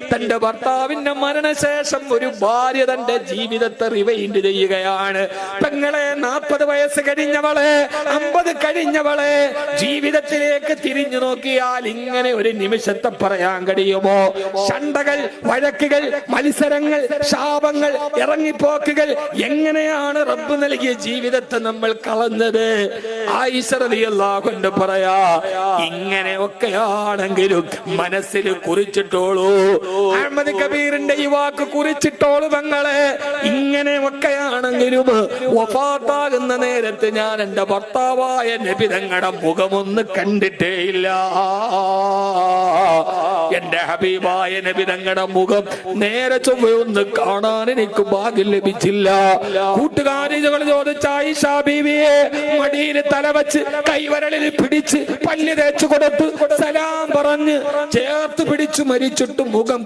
തന്റെ ഭർത്താവിന്റെ മരണശേഷം ഒരു ഭാര്യ തന്റെ ജീവിതത്തെ റിവൈൻഡ് ചെയ്യുകയാണ്. പെങ്ങളെ നാൽപ്പത് വയസ്സ് കഴിഞ്ഞവളെ അമ്പത് കഴിഞ്ഞവളെ ജീവിതത്തിലേക്ക് തിരിഞ്ഞു നോക്കിയാൽ ഇങ്ങനെ ഒരു നിമിഷത്തെ പറയാൻ കഴിയുമോ? ശണ്ടകൾ വഴക്കുകൾ മത്സരങ്ങൾ ശാപങ്ങൾ ഇറങ്ങിപ്പോക്കുകൾ എങ്ങനെയാണ് റബ്ബ് നൽകിയ ജീവിതത്തെ നമ്മൾ കളഞ്ഞത്? ആയിഷറിയല്ലാകൊണ്ട് പറയാ ഇങ്ങനെയൊക്കെയാണെങ്കിലും മനസ്സിൽ കുറിച്ചിട്ടോളൂ. അഹമ്മദ് കബീറിന്റെ ഈ വാക്ക് കുറിച്ചിട്ടോളൂ പെങ്ങളെ ഇങ്ങനെയൊക്കെയാണെങ്കിലും വഫാത്താകുന്ന നേരത്ത് ഞാൻ എന്റെ ഭർത്താവായ നബി തങ്ങളുടെ മുഖമൊന്ന് കണ്ടിട്ടേയില്ല. എന്റെ ഹബീബായ നബി തങ്ങളുടെ മുഖം നേരെ ചൊവ്വയൊന്ന് കാണാൻ എനിക്ക് ഭാഗ്യം ലഭിച്ചില്ല. കൂട്ടുകാരികൾ ചോദിച്ച ആയിഷ ബീവിയെ മടിയിൽ തലവച്ച് കൈവരളിൽ പിടിച്ച് പല്ല് തേച്ചു കൊടുത്ത് സലാം പറഞ്ഞ് ചേർത്ത് പിടിച്ചു മരിച്ചിട്ട് മുഖം